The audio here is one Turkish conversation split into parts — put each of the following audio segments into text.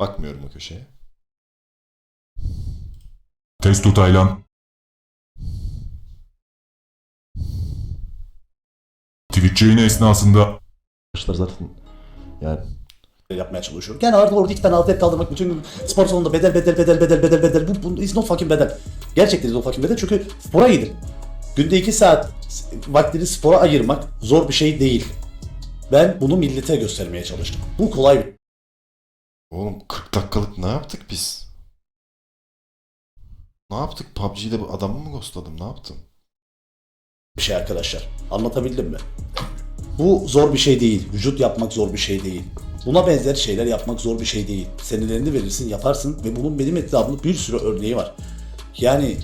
Bakmıyorum o köşeye. Testo Taylan. Twitch yayını esnasında Arkadaşlar zaten yani yapmaya çalışıyorum. Yani artık orada iki tane atlet kaldırmak bütün gün spor salonunda bedel bedel bedel bedel bedel bedel bu, bu is not fucking bedel. Gerçekten is not fucking bedel çünkü spora gidin. Günde iki saat vaktini spora ayırmak zor bir şey değil. Ben bunu millete göstermeye çalıştım. Bu kolay bir oğlum 40 dakikalık ne yaptık biz? Ne yaptık? PUBG'de bu adamı mı ghostladım? Ne yaptım? bir şey arkadaşlar. Anlatabildim mi? Bu zor bir şey değil. Vücut yapmak zor bir şey değil. Buna benzer şeyler yapmak zor bir şey değil. Senelerini verirsin, yaparsın ve bunun benim etrafımda bir sürü örneği var. Yani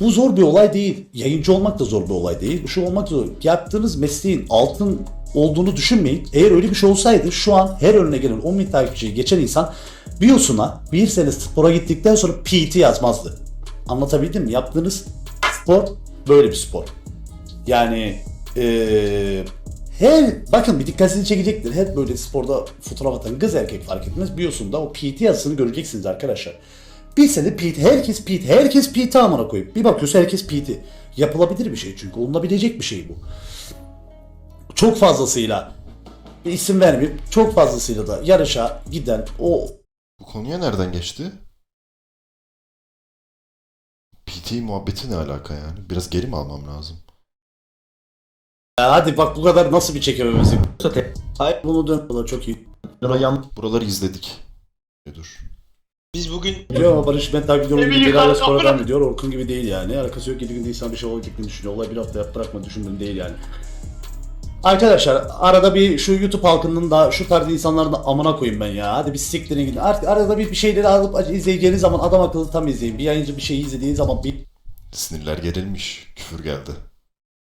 bu zor bir olay değil. Yayıncı olmak da zor bir olay değil. Şu olmak zor. Yaptığınız mesleğin altın olduğunu düşünmeyin. Eğer öyle bir şey olsaydı şu an her önüne gelen 10 bin takipçiyi geçen insan Bios'una bir sene spora gittikten sonra PT yazmazdı. Anlatabildim mi? Yaptığınız spor böyle bir spor. Yani eee, her bakın bir dikkatinizi çekecektir. Hep böyle sporda fotoğraf atan kız erkek fark etmez. Biosunda o PT yazısını göreceksiniz arkadaşlar. Bir sene PT, herkes PT, herkes PT amına koyup bir bakıyorsun herkes PT. Yapılabilir bir şey çünkü olunabilecek bir şey bu. Çok fazlasıyla bir isim vermeyeyim. Çok fazlasıyla da yarışa giden o Bu konuya nereden geçti? PT muhabbeti ne alaka yani? Biraz geri mi almam lazım? Ya hadi bak bu kadar nasıl bir çekememezlik. Hayır bunu dön. Bu da çok iyi. Buraları izledik. E dur. Biz bugün Biliyor ama Barış ben takip ediyorum. Evi Bir yıkar, ara spora kapına- devam ediyor. Orkun gibi değil yani. Alakası yok. 7 günde insan bir şey olabileceğini düşünüyor. Olay bir hafta yap bırakma düşündüğüm değil yani. Arkadaşlar arada bir şu YouTube halkının da şu tarz insanların da amına koyayım ben ya. Hadi bir siktirin gidin. Artık arada bir bir şeyleri alıp izleyeceğiniz zaman adam akıllı tam izleyin. Bir yayıncı bir şey izlediğiniz zaman bir Sinirler gerilmiş. Küfür geldi.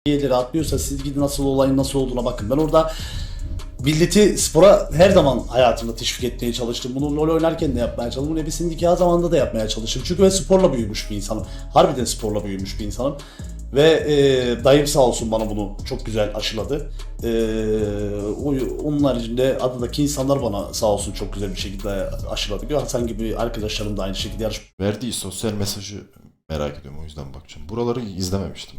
yerlere atlıyorsa siz gidin nasıl olayın nasıl olduğuna bakın. Ben orada milleti spora her zaman hayatımda teşvik etmeye çalıştım. Bunu LoL oynarken de yapmaya çalıştım. Bunu Ebes'in nikahı zamanında da yapmaya çalıştım. Çünkü ben sporla büyümüş bir insanım. Harbiden sporla büyümüş bir insanım. Ve e, dayım sağ olsun bana bunu çok güzel aşıladı. E, o- onun haricinde adadaki insanlar bana sağ olsun çok güzel bir şekilde aşıladı. Hasan gibi arkadaşlarım da aynı şekilde yarışmaya Verdiği sosyal mesajı merak ediyorum o yüzden bakacağım. Buraları izlememiştim.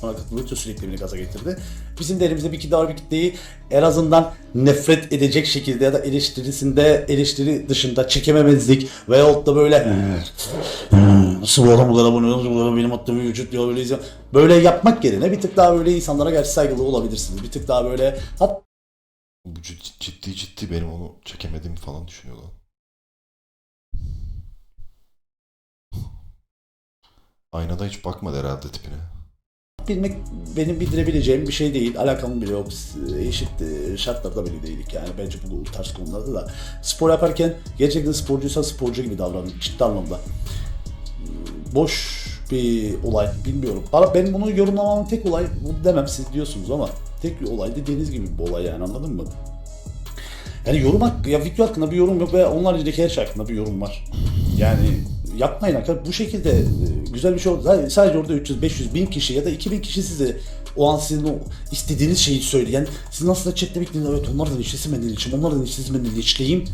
katıldı. Sürekli beni gaza getirdi. Bizim de elimizde bir kitle bir kitleyi en azından nefret edecek şekilde ya da eleştirisinde eleştiri dışında çekememezlik veyahut da böyle "Hmm, nasıl bu adam bu kadar abone oldu, bu kadar benim attığım bir vücut diyor böyle izliyor. Böyle yapmak yerine bir tık daha böyle insanlara karşı saygılı olabilirsiniz. Bir tık daha böyle hatta Bu cid- ciddi ciddi benim onu çekemediğimi falan düşünüyor lan. Aynada hiç bakmadı herhalde tipine. bilmek benim bildirebileceğim bir şey değil. Alakam bile yok. Biz eşit e, şartlarda bile değildik yani. Bence bu tarz konularda da. Spor yaparken gerçekten sporcuysan sporcu gibi davranın. Ciddi anlamda. Boş bir olay. Bilmiyorum. Bana, benim bunu yorumlamamın tek olay bu demem siz diyorsunuz ama tek bir olay dediğiniz gibi bir olay yani anladın mı? Yani yorum hakkı, ya video hakkında bir yorum yok ve onun haricindeki her şey hakkında bir yorum var. Yani yapmayın arkadaşlar. Bu şekilde e, güzel bir şey oldu. Sadece- orada 300, 500, 1000 kişi ya da 2000 kişi size o an sizin o istediğiniz şeyi söyleyen, siz nasıl da chatte bekliyorsunuz, evet onlardan işlesin ben içeyim, onlardan işlesin ben içleyeyim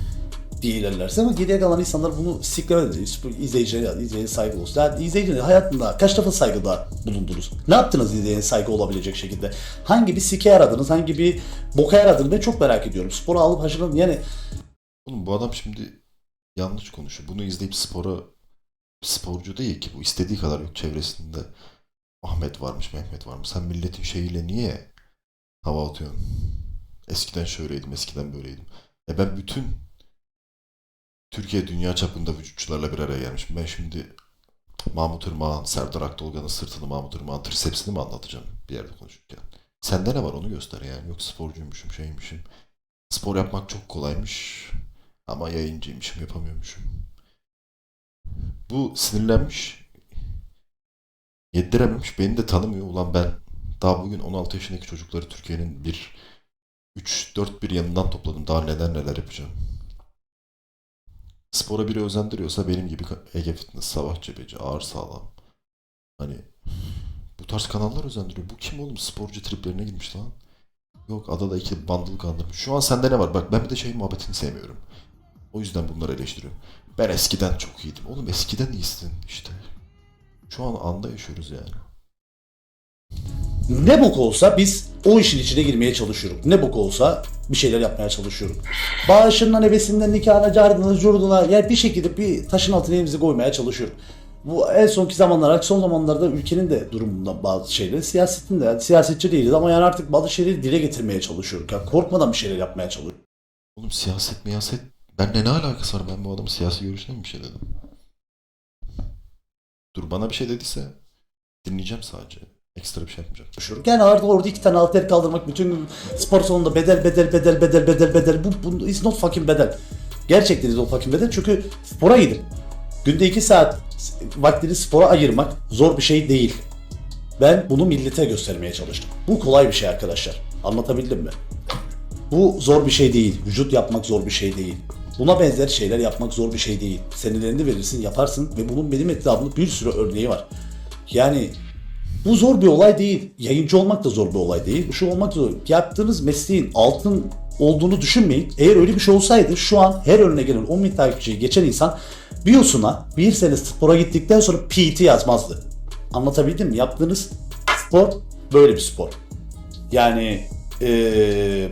diye ilerlerse ama geriye kalan insanlar bunu siklemedi. İzleyiciye, izleyiciye saygı olsun. Yani izleyicinin hayatında kaç defa saygıda bulundunuz? Ne yaptınız izleyiciye saygı olabilecek şekilde? Hangi bir sike aradınız, hangi bir boka aradınız? Ben çok merak ediyorum. Sporu alıp haşırın yani Oğlum bu adam şimdi yanlış konuşuyor. Bunu izleyip spora sporcu değil ki bu istediği kadar yok çevresinde. Ahmet varmış, Mehmet varmış. Sen milletin şeyiyle niye hava atıyorsun? Eskiden şöyleydim, eskiden böyleydim. E ben bütün Türkiye dünya çapında vücutçularla bir araya gelmişim. Ben şimdi Mahmut Irmak'ın, Serdar Akdolgan'ın sırtını, Mahmut Irmak'ın trisepsini mi anlatacağım bir yerde konuşurken? Sende ne var onu göster yani. Yok sporcuymuşum, şeymişim. Spor yapmak çok kolaymış. Ama yayıncıymışım, yapamıyormuşum. Bu sinirlenmiş. Yedirememiş. Beni de tanımıyor. Ulan ben daha bugün 16 yaşındaki çocukları Türkiye'nin bir 3-4 bir yanından topladım. Daha neler neler yapacağım. Spora biri özendiriyorsa benim gibi Ege Fitness, Sabah Cebeci, Ağır Sağlam. Hani bu tarz kanallar özendiriyor. Bu kim oğlum? Sporcu triplerine girmiş lan. Yok adada iki bandılı kandırmış. Şu an sende ne var? Bak ben bir de şey muhabbetini sevmiyorum. O yüzden bunları eleştiriyorum. Ben eskiden çok iyiydim. Oğlum eskiden iyisin işte. Şu an anda yaşıyoruz yani. Ne bok olsa biz o işin içine girmeye çalışıyoruz. Ne bok olsa bir şeyler yapmaya çalışıyoruz. Bağışından, ebesinden, nikahına, cardına, curduna yani bir şekilde bir taşın altına elimizi koymaya çalışıyoruz. Bu en sonki zamanlar, son zamanlarda ülkenin de durumunda bazı şeyleri, siyasetin de, yani siyasetçi değiliz ama yani artık bazı şeyleri dile getirmeye çalışıyoruz. Yani korkmadan bir şeyler yapmaya çalışıyoruz. Oğlum siyaset miyaset benimle ne alakası var? Ben bu adamın siyasi görüşüne mi bir şey dedim? Dur bana bir şey dediyse dinleyeceğim sadece. Ekstra bir şey yapmayacağım. çalışıyoruz. Yani artık orada iki tane halter kaldırmak bütün spor salonunda bedel bedel bedel bedel bedel bedel bu, bu is not fucking bedel. Gerçekten is not fucking bedel çünkü spora gidin. Günde iki saat vaktini spora ayırmak zor bir şey değil. Ben bunu millete göstermeye çalıştım. Bu kolay bir şey arkadaşlar. Anlatabildim mi? Bu zor bir şey değil. Vücut yapmak zor bir şey değil. Buna benzer şeyler yapmak zor bir şey değil. Senelerini verirsin, yaparsın ve bunun benim etrafımda bir sürü örneği var. Yani bu zor bir olay değil. Yayıncı olmak da zor bir olay değil. Şu olmak da zor. Yaptığınız mesleğin altın olduğunu düşünmeyin. Eğer öyle bir şey olsaydı şu an her önüne gelen 10 bin takipçiyi geçen insan Biosuna bir sene spora gittikten sonra PT yazmazdı. Anlatabildim mi? Yaptığınız spor böyle bir spor. Yani eee,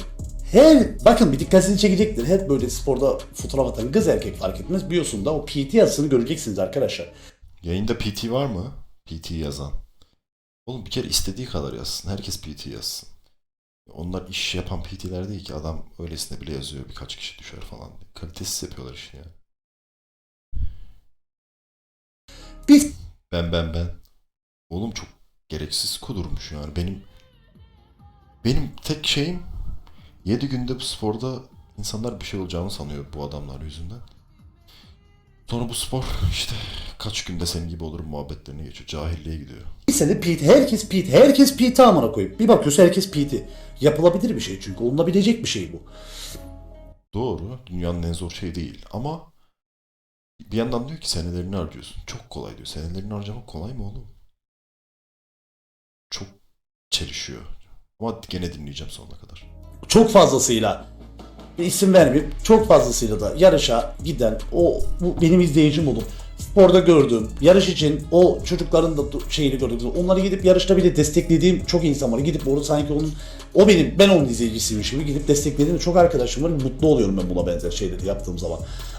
her bakın bir dikkatinizi çekecektir. Hep böyle sporda fotoğraf atan kız erkek fark etmez. Biosunda o PT yazısını göreceksiniz arkadaşlar. Yayında PT var mı? PT yazan. Oğlum bir kere istediği kadar yazsın. Herkes PT yazsın. Onlar iş yapan PT'ler değil ki. Adam öylesine bile yazıyor. Birkaç kişi düşer falan. Kalitesiz yapıyorlar işini ya. Biz Ben ben ben. Oğlum çok gereksiz kudurmuş yani. Benim benim tek şeyim 7 günde bu sporda insanlar bir şey olacağını sanıyor bu adamlar yüzünden. Sonra bu spor işte kaç günde senin gibi olurum muhabbetlerine geçiyor. Cahilliğe gidiyor. Bir sene PT, herkes PT, herkes PT amına koyup. Bir bakıyorsun herkes PT. Yapılabilir bir şey çünkü olunabilecek bir şey bu. Doğru. Dünyanın en zor şey değil. Ama bir yandan diyor ki senelerini harcıyorsun. Çok kolay diyor. Senelerini harcamak kolay mı oğlum? Çok çelişiyor. Ama gene dinleyeceğim sonuna kadar. Çok fazlasıyla isim vermeyeyim. Çok fazlasıyla da yarışa giden o bu benim izleyicim olup sporda gördüğüm, yarış için o çocukların da şeyini gördüğüm, onları gidip yarışta bile desteklediğim çok insan var. Gidip orada sanki onun o benim ben onun izleyicisiymişim gidip desteklediğim çok arkadaşım var. Mutlu oluyorum ben buna benzer şeyleri yaptığım zaman.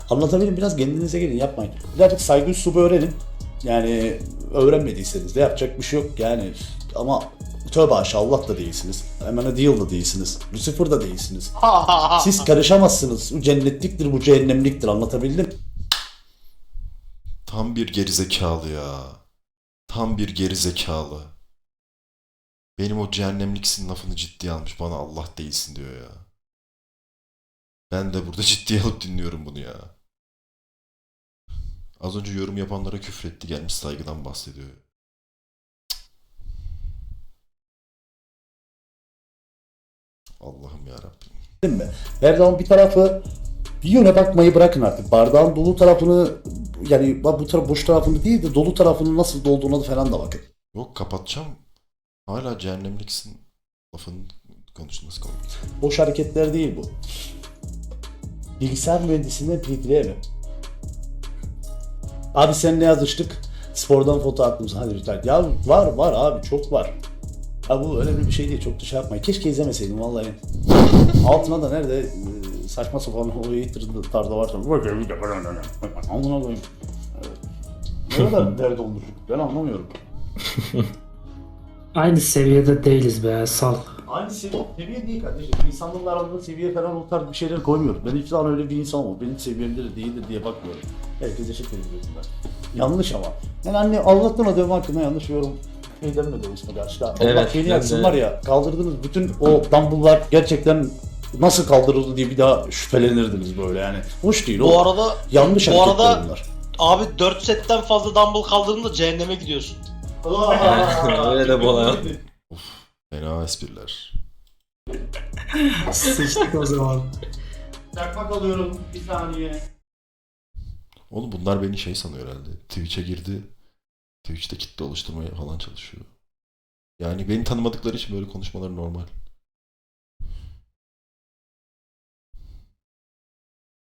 Anlatabilirim biraz kendinize gelin yapmayın. Birazcık saygı üslubu öğrenin. Yani öğrenmediyseniz de yapacak bir şey yok yani ama tövbe aşağı Allah da değilsiniz. Hemen Deal da değilsiniz. Lucifer da değilsiniz. Siz karışamazsınız. Bu cennetliktir, bu cehennemliktir. Anlatabildim. Tam bir gerizekalı ya. Tam bir gerizekalı. Benim o cehennemliksin lafını ciddiye almış. Bana Allah değilsin diyor ya. Ben de burada ciddiye alıp dinliyorum bunu ya. Az önce yorum yapanlara küfretti gelmiş saygıdan bahsediyor. Allah'ım ya Rabbim. mi? Her zaman bir tarafı bir yöne bakmayı bırakın artık. Bardağın dolu tarafını yani bu taraf boş tarafını değil de dolu tarafının nasıl dolduğuna da falan da bakın. Yok kapatacağım. Hala cehennemliksin lafının konuşması komik. Boş hareketler değil bu. Bilgisayar mühendisliğinden PD'ye mi? Abi sen ne yazıştık? Spordan foto sana. Hadi lütfen. Ya var var abi çok var. Ha bu önemli bir şey değil. Çok da şey yapmayın. Keşke izlemeseydim vallahi. Altına da nerede e, saçma sapan o hater tarzda varsa Amına koyayım. Ne kadar dert olmuş. Ben anlamıyorum. Aynı seviyede değiliz be sal. Aynı seviye, seviye değil kardeşim. İnsanların aranında seviye falan o tarz bir şeyler koymuyorum. Ben hiçbir zaman öyle bir insan olmam. Benim seviyemde de değildir diye bakmıyorum. Herkes teşekkür ediyorum ben. Yanlış ama. Yani anne Allah'tan adamı hakkında yanlış yorum şey demedi o ismi. Allah Evet, ben yaksın de- var ya kaldırdınız bütün o dumbbell'lar gerçekten nasıl kaldırıldı diye bir daha şüphelenirdiniz böyle yani. Hoş değil o. Bu arada Yanlış bu arada- bunlar. abi 4 setten fazla dumbbell kaldırdığında cehenneme gidiyorsun. Öyle de bana. Fena espriler. Sıçtık o zaman. Çakmak alıyorum bir saniye. Oğlum bunlar beni şey sanıyor herhalde. Twitch'e girdi. Twitch'te kitle oluşturmaya falan çalışıyor. Yani beni tanımadıkları için böyle konuşmaları normal.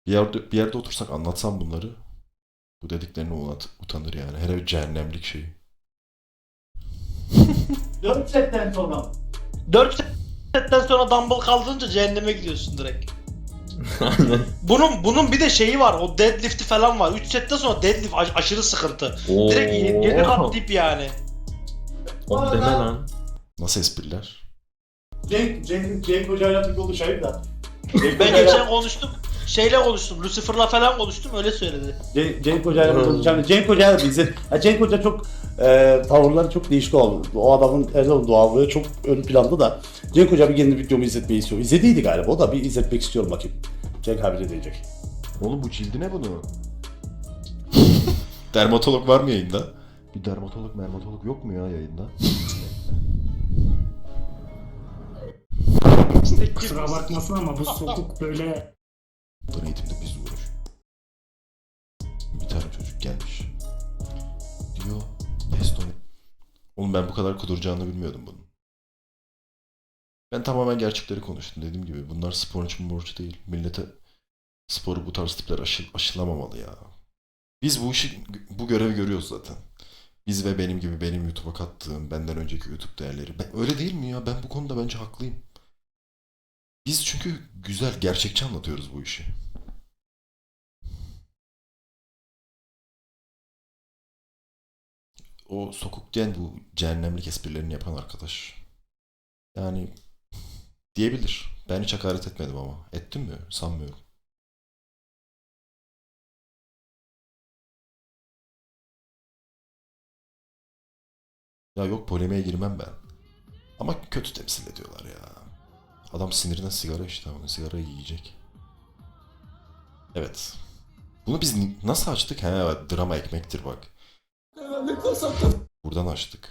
Bir yerde, bir yerde otursak anlatsam bunları. Bu dediklerini unut, utanır yani. Her bir cehennemlik şey. 4 setten sonra. 4 setten sonra dumbbell kaldırınca cehenneme gidiyorsun direkt. Bunun bunun bir de şeyi var. O deadlift'i falan var. 3 setten sonra deadlift aş- aşırı sıkıntı. Oo. Direkt 7 kat dip yani. O deme lan. Nasıl espriler? Cenk, Cenk, Cenk hocayla bir konuşayım da. Ben geçen konuştum. Şeyle konuştum. Lucifer'la falan konuştum. Öyle söyledi. Cenk, Cenk hocayla bir konuşacağım. Cenk hocayla bizi. Ya Cenk hoca çok e, tavırları çok değişik oldu. O adamın her zaman doğallığı çok ön planda da. Cenk hoca bir kendi videomu izletmeyi istiyor. İzlediydi galiba. O da bir izletmek istiyorum bakayım. Cenk abi ne diyecek? Oğlum bu cildi ne bunu? dermatolog var mı yayında? Bir dermatolog mermatolog yok mu ya yayında? Kusura bakmasın ama bu sokuk böyle Bundan eğitimde biz Oğlum ben bu kadar kuduracağını bilmiyordum bunun. Ben tamamen gerçekleri konuştum dediğim gibi. Bunlar spor için borç değil. Millete sporu bu tarz tipler aşı, aşılamamalı ya. Biz bu işi, bu görevi görüyoruz zaten. Biz ve benim gibi benim YouTube'a kattığım, benden önceki YouTube değerleri. Ben, öyle değil mi ya? Ben bu konuda bence haklıyım. Biz çünkü güzel, gerçekçi anlatıyoruz bu işi. O sokuk diyen bu cehennemlik esprilerini yapan arkadaş. Yani diyebilir. Ben hiç hakaret etmedim ama. Ettim mi? Sanmıyorum. Ya yok polemiğe girmem ben. Ama kötü temsil ediyorlar ya. Adam sinirinden sigara içti ama sigarayı yiyecek. Evet. Bunu biz nasıl açtık? He evet, drama ekmektir bak. Buradan açtık.